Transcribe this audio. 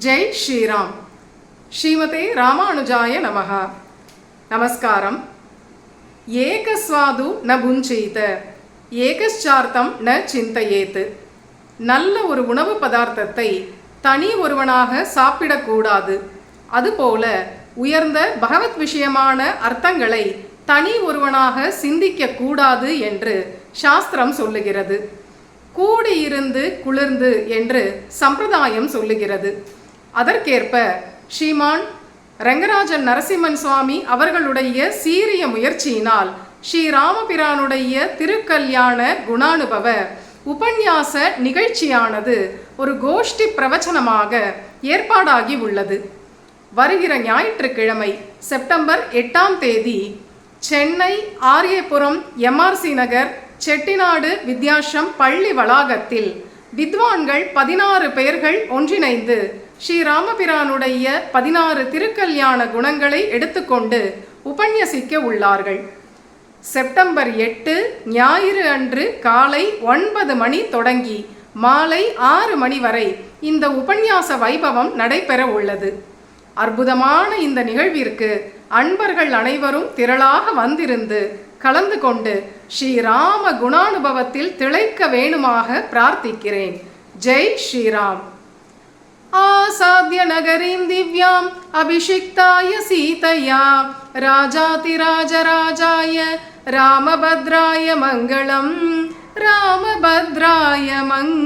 ஜெய் ஸ்ரீராம். ஸ்ரீமதே ராமானுஜாய நமகா நமஸ்காரம். ஏகஸ்வாது ந புஞ்சீத. ஏகஸ்சார்த்தம் ந சிந்தையேத்து நல்ல ஒரு உணவு பதார்த்தத்தை தனி ஒருவனாக சாப்பிடக்கூடாது. அதுபோல உயர்ந்த பகவத் விஷயமான அர்த்தங்களை தனி ஒருவனாக சிந்திக்க கூடாது என்று சாஸ்திரம் சொல்லுகிறது. கூடியிருந்து குளிர்ந்து என்று சம்பிரதாயம் சொல்லுகிறது. அதற்கேற்ப ஸ்ரீமான் ரங்கராஜன் நரசிம்மன் சுவாமி அவர்களுடைய சீரிய முயற்சியினால் ஸ்ரீராமபிரானுடைய திருக்கல்யாண குணானுபவ உபன்யாச நிகழ்ச்சியானது ஒரு கோஷ்டி பிரவச்சனமாக ஏற்பாடாகி உள்ளது. வருகிற ஞாயிற்றுக்கிழமை செப்டம்பர் எட்டாம் தேதி Chennai Aryapuram M R C Nagar Chettinad Vidyashram பள்ளி வளாகத்தில் வித்வான்கள் பதினாறு பெயர்கள் ஒன்றிணைந்து ஸ்ரீராமபிரானுடைய பதினாறு திருக்கல்யாண குணங்களை எடுத்துக்கொண்டு உபன்யசிக்க உள்ளார்கள். செப்டம்பர் எட்டு ஞாயிறு அன்று காலை ஒன்பது மணி தொடங்கி மாலை ஆறு மணி வரை இந்த உபன்யாச வைபவம் நடைபெற உள்ளது. அற்புதமான இந்த நிகழ்விற்கு அன்பர்கள் அனைவரும் திரளாக வந்திருந்து கலந்து கொண்டு ஸ்ரீராம குணானுபவத்தில் திளைக்க வேணுமாக பிரார்த்திக்கிறேன். ஜெய் ஸ்ரீராம். ஆசாத்திய நகரீம் திவ்யாம் அபிஷிக்தாய சீதையா ராஜாதிராஜராஜாய ராமபத்ராய மங்களம் ராமபத்ராய மங்க